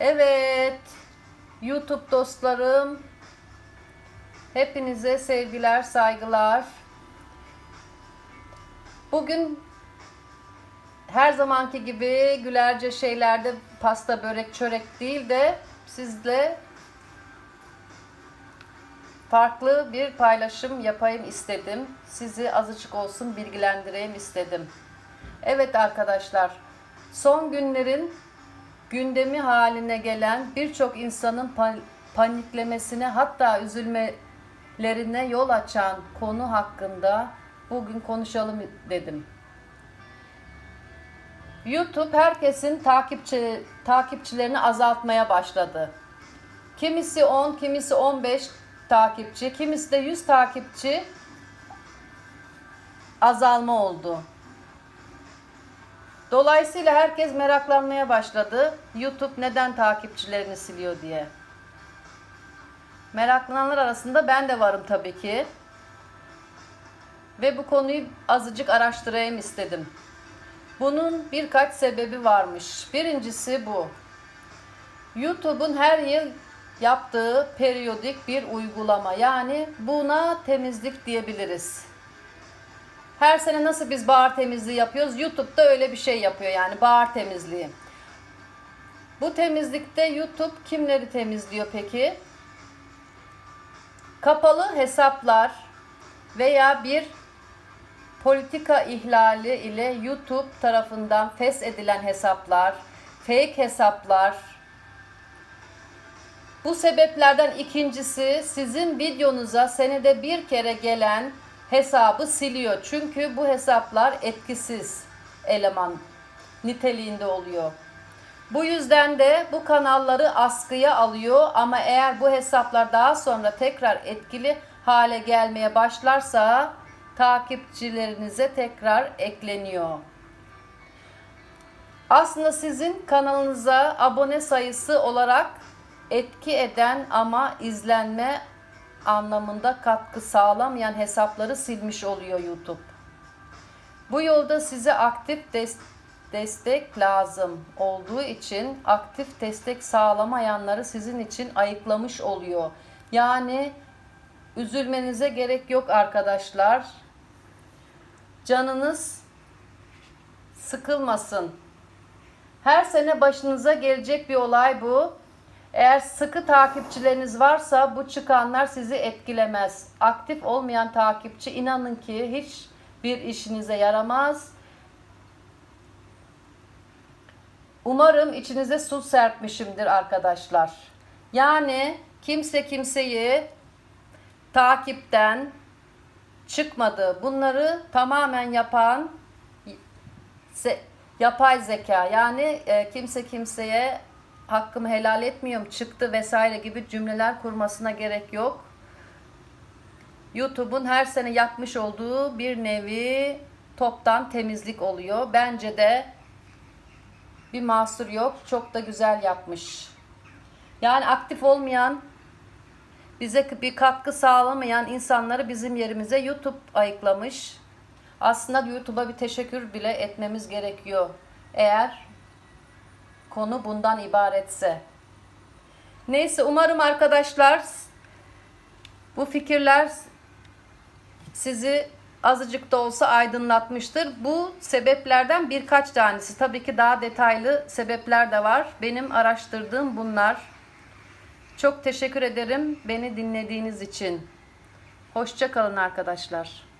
Evet, YouTube dostlarım, hepinize sevgiler, saygılar. Bugün her zamanki gibi gülerce şeylerde pasta, börek, çörek değil de sizle farklı bir paylaşım yapayım istedim. Sizi azıcık olsun bilgilendireyim istedim. Evet arkadaşlar, son günlerin gündemi haline gelen birçok insanın pa- paniklemesine hatta üzülmelerine yol açan konu hakkında bugün konuşalım dedim. YouTube herkesin takipçi takipçilerini azaltmaya başladı. Kimisi 10, kimisi 15 takipçi, kimisi de 100 takipçi azalma oldu. Dolayısıyla herkes meraklanmaya başladı. YouTube neden takipçilerini siliyor diye. Meraklananlar arasında ben de varım tabii ki. Ve bu konuyu azıcık araştırayım istedim. Bunun birkaç sebebi varmış. Birincisi bu. YouTube'un her yıl yaptığı periyodik bir uygulama. Yani buna temizlik diyebiliriz. Her sene nasıl biz bahar temizliği yapıyoruz? YouTube'da öyle bir şey yapıyor yani bahar temizliği. Bu temizlikte YouTube kimleri temizliyor peki? Kapalı hesaplar veya bir politika ihlali ile YouTube tarafından feshedilen hesaplar, fake hesaplar. Bu sebeplerden ikincisi sizin videonuza senede bir kere gelen hesabı siliyor. Çünkü bu hesaplar etkisiz eleman niteliğinde oluyor. Bu yüzden de bu kanalları askıya alıyor ama eğer bu hesaplar daha sonra tekrar etkili hale gelmeye başlarsa takipçilerinize tekrar ekleniyor. Aslında sizin kanalınıza abone sayısı olarak etki eden ama izlenme anlamında katkı sağlamayan hesapları silmiş oluyor YouTube. Bu yolda size aktif des- destek lazım olduğu için aktif destek sağlamayanları sizin için ayıklamış oluyor. Yani üzülmenize gerek yok arkadaşlar. Canınız sıkılmasın. Her sene başınıza gelecek bir olay bu. Eğer sıkı takipçileriniz varsa bu çıkanlar sizi etkilemez. Aktif olmayan takipçi inanın ki hiç bir işinize yaramaz. Umarım içinize su serpmişimdir arkadaşlar. Yani kimse kimseyi takipten çıkmadı. Bunları tamamen yapan yapay zeka. Yani e, kimse kimseye hakkımı helal etmiyorum çıktı vesaire gibi cümleler kurmasına gerek yok. YouTube'un her sene yapmış olduğu bir nevi toptan temizlik oluyor. Bence de bir mahsur yok. Çok da güzel yapmış. Yani aktif olmayan, bize bir katkı sağlamayan insanları bizim yerimize YouTube ayıklamış. Aslında YouTube'a bir teşekkür bile etmemiz gerekiyor. Eğer konu bundan ibaretse. Neyse umarım arkadaşlar bu fikirler sizi azıcık da olsa aydınlatmıştır. Bu sebeplerden birkaç tanesi. Tabii ki daha detaylı sebepler de var. Benim araştırdığım bunlar. Çok teşekkür ederim beni dinlediğiniz için. Hoşça kalın arkadaşlar.